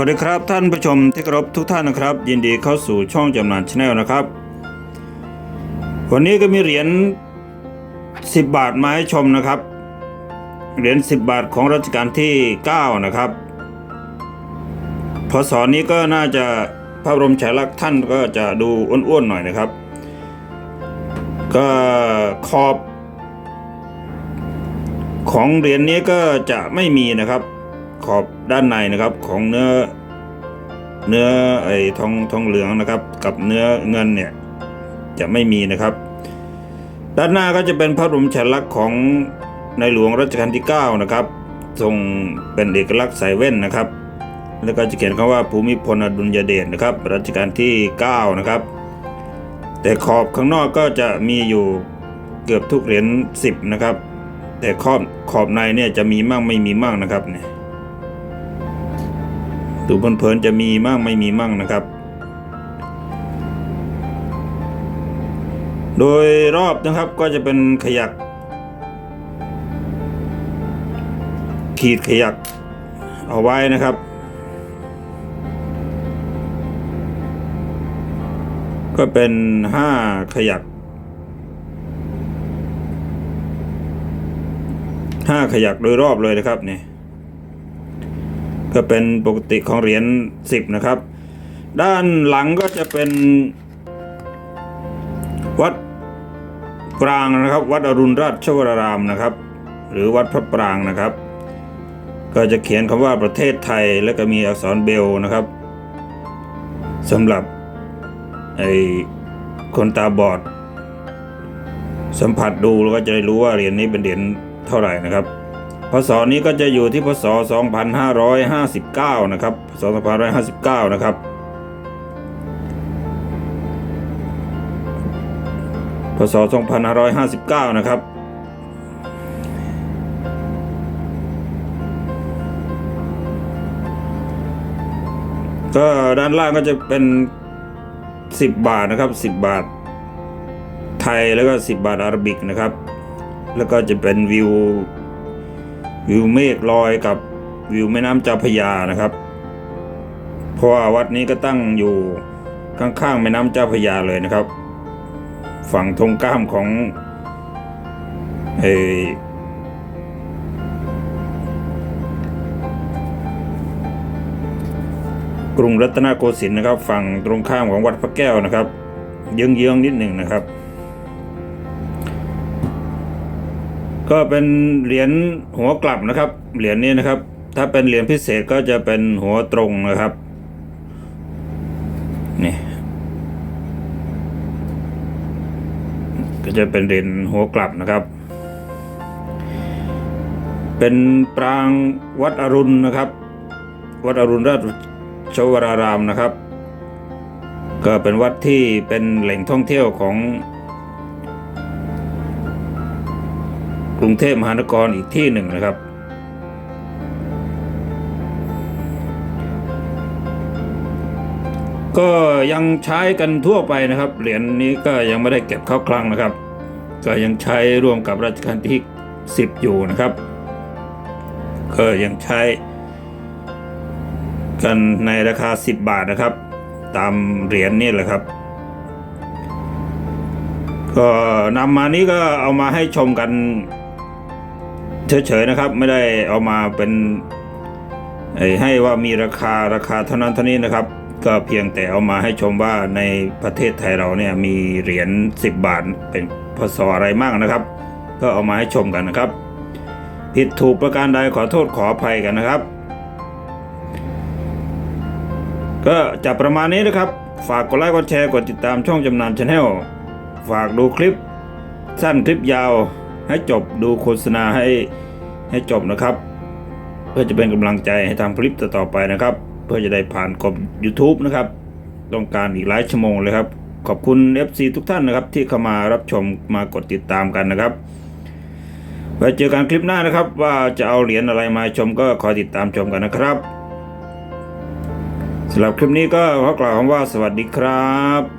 วัสดีครับท่านผู้ชมที่เคารพทุกท่านนะครับ ยินดีเข้าสู่ช่องจำนานชาแนลนะครับ วันนี้ก็มีเหรียญ10 บาทมาให้ชมนะครับ เหรียญ10 บาทของรัชกาลที่ 9 นะครับพศนี้ก็น่าจะพระบรมฉายาลักษณ์ท่านก็จะดูอ้วนๆหน่อยนะครับ ก็ขอบ ของเหรียญนี้ก็จะไม่มีนะครับ ขอบด้านในนะครับของเนื้อเนื้อไอ้ทองทองเหลืองนะครับ กับเนื้อเงินเนี่ยจะไม่มีนะครับ ด้านหน้าก็จะเป็นพระบรมฉลักษณ์ของในหลวงรัชกาลที่ 9 นะครับทรงเป็นเอกลักษณ์สายเว่นนะครับ แล้วก็จะเขียนคำว่าภูมิพลอดุลยเดชนะครับ รัชกาลที่ 9 นะครับ แต่ขอบข้างนอกก็จะมีอยู่เกือบทุกเหรียญ10 นะครับ แต่ขอบขอบในเนี่ยจะมีมั่งไม่มีมั่งนะครับเนี่ย ดูเพลินๆจะมีมั่งไม่มีมั่งนะครับ โดยรอบนะครับก็จะเป็นขยัก ขีดขยักเอาไว้นะครับ ก็เป็นห้าขยักห้าขยักโดยรอบเลยนะครับเนี่ย ก็เป็นปกติของเหรียญสิบนะครับ ด้านหลังก็จะเป็น วัดปรางนะครับ วัดอรุณราชวรารามนะครับ หรือวัดพระปรางนะครับ ก็จะเขียนคำว่าประเทศไทยแล้วก็มีอักษรเบลนะครับสำหรับไอ้คนตาบอด สัมผัสดูแล้วก็จะได้รู้ว่าเหรียญนี้เป็นเหรียญเท่าไหร่นะครับ พศนี้ก็จะอยู่ที่พศ 2559 นะครับพศ2559 นะครับ พศ 2559 นะครับ ก็ด้านล่างก็จะเป็น 10 บาทนะครับ 10 บาท ไทยแล้วก็ 10 บาทอาราบิกนะครับ แล้วก็จะเป็นวิว วิวเมฆลอยกับวิวแม่น้ำเจ้าพยานะครับ เพราะว่าวัดนี้ก็ตั้งอยู่ข้างๆแม่น้ำเจ้าพยาเลยนะครับ ฝั่งตรงข้ามของเออกรุงรัตนโกสินทร์นะครับ ฝั่งตรงข้ามของวัดพระแก้วนะครับ เยื้องๆนิดหนึ่งนะครับ ก็เป็นเหรียญหัวกลับนะครับ เหรียญนี้นะครับ ถ้าเป็นเหรียญพิเศษก็จะเป็นหัวตรงนะครับนี่ก็จะเป็นเหรียญหัวกลับนะครับ เป็นปรางวัดอรุณนะครับ วัดอรุณราชวรารามนะครับ ก็เป็นวัดที่เป็นแหล่งท่องเที่ยวของ กรุงเทพมหานครอีกที่หนึ่งนะครับ ก็ยังใช้กันทั่วไปนะครับ เหรียญนี้ก็ยังไม่ได้เก็บเข้าคลังนะครับ ก็ยังใช้ร่วมกับรัชกาลที่ 10 อยู่นะครับ ก็ยังใช้กันในราคา 10 บาทนะครับ ตามเหรียญนี่แหละครับก็นำมานี้ก็เอามาให้ชมกัน เฉยๆนะครับ ไม่ได้เอามาเป็นให้ว่ามีราคาราคาเท่านั้นเท่านี้นะครับ ก็เพียงแต่เอามาให้ชมว่าในประเทศไทยเราเนี่ยมีเหรียญ10 บาทเป็นพศอะไรมากนะครับ ก็เอามาให้ชมกันนะครับ ผิดถูกประการใดขอโทษขออภัยกันนะครับ ก็จะประมาณนี้นะครับ ฝากกดไลค์กดแชร์กดติดตามช่องจำนานชาแนลฝากดูคลิปสั้นคลิปยาว ให้จบดูโฆษณาให้ให้จบนะครับ เพื่อจะเป็นกำลังใจให้ทำคลิปต่อไปนะครับ เพื่อจะได้ผ่านกบ YouTube นะครับ ต้องการอีกหลายชั่วโมงเลยครับ ขอบคุณ FC ทุกท่านนะครับ ที่เข้ามารับชมมากดติดตามกันนะครับไว้เจอกันคลิปหน้านะครับ ว่าจะเอาเหรียญอะไรมาชมก็คอยติดตามชมกันนะครับสำหรับคลิปนี้ก็ขอกล่าวคำว่าสวัสดีครับ